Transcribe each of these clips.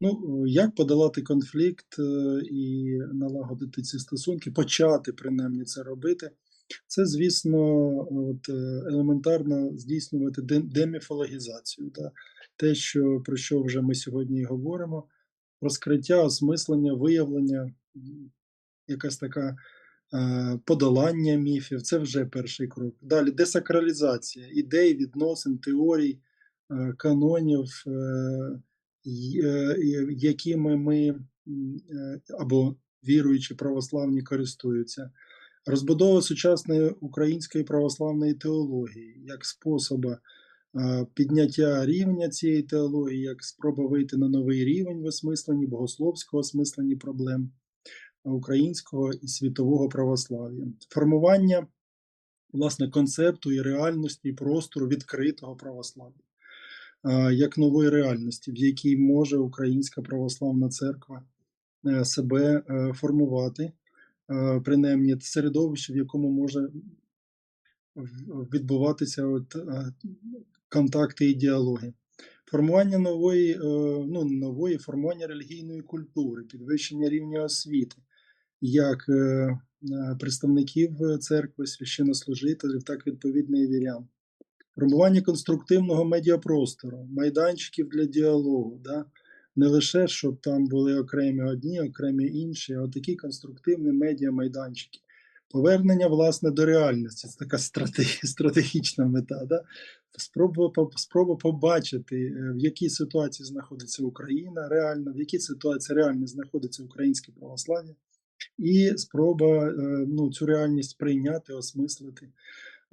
Ну, як подолати конфлікт е, і налагодити ці стосунки, почати принаймні це робити. Це, звісно, от, е, елементарно здійснювати деміфологізацію. Да? Те, що, про що вже ми сьогодні і говоримо, розкриття, осмислення, виявлення, якась така е, подолання міфів це вже перший крок. Далі десакралізація ідей, відносин, теорій, канонів, якими ми е, або віруючі православні користуються. Розбудова сучасної української православної теології як способа е, підняття рівня цієї теології, як спроба вийти на новий рівень в осмисленні, богословського осмисленні проблем українського і світового православ'я. Формування власне концепту і реальності, і простору відкритого православ'я е, як нової реальності, в якій може Українська православна церква е, себе е, формувати, е, принаймні середовище, в якому може відбуватися от, контакти і діалоги. Формування нової, ну, нової, формування релігійної культури, підвищення рівня освіти, як представників церкви, священнослужителів, так відповідно і вірян. Формування конструктивного медіапростору, майданчиків для діалогу. Да? Не лише, щоб там були окремі одні, окремі інші, а такі конструктивні медіа-майданчики. Повернення, власне, до реальності. Це така стратегі- стратегічна мета. Да? Спроба, спроба побачити, е, в якій ситуації знаходиться Україна реально, в якій ситуації реально знаходиться українське православ'я, і спроба е, ну, цю реальність прийняти, осмислити,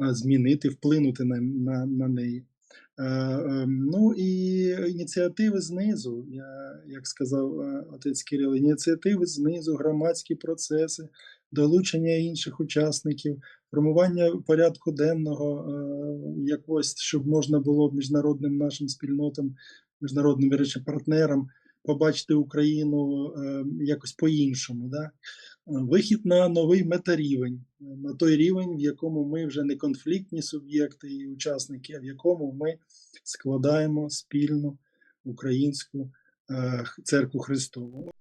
змінити, вплинути на, на, на неї. Е, е, Ну і ініціативи знизу, як сказав е, отець Кирил, ініціативи знизу, громадські процеси, долучення інших учасників, формування порядку денного е, якось, щоб можна було міжнародним нашим спільнотам, міжнародним речі, партнерам побачити Україну е, якось по-іншому. Да? Вихід на новий метарівень, на той рівень, в якому ми вже не конфліктні суб'єкти і учасники, а в якому ми складаємо спільну українську е, церкву Христову.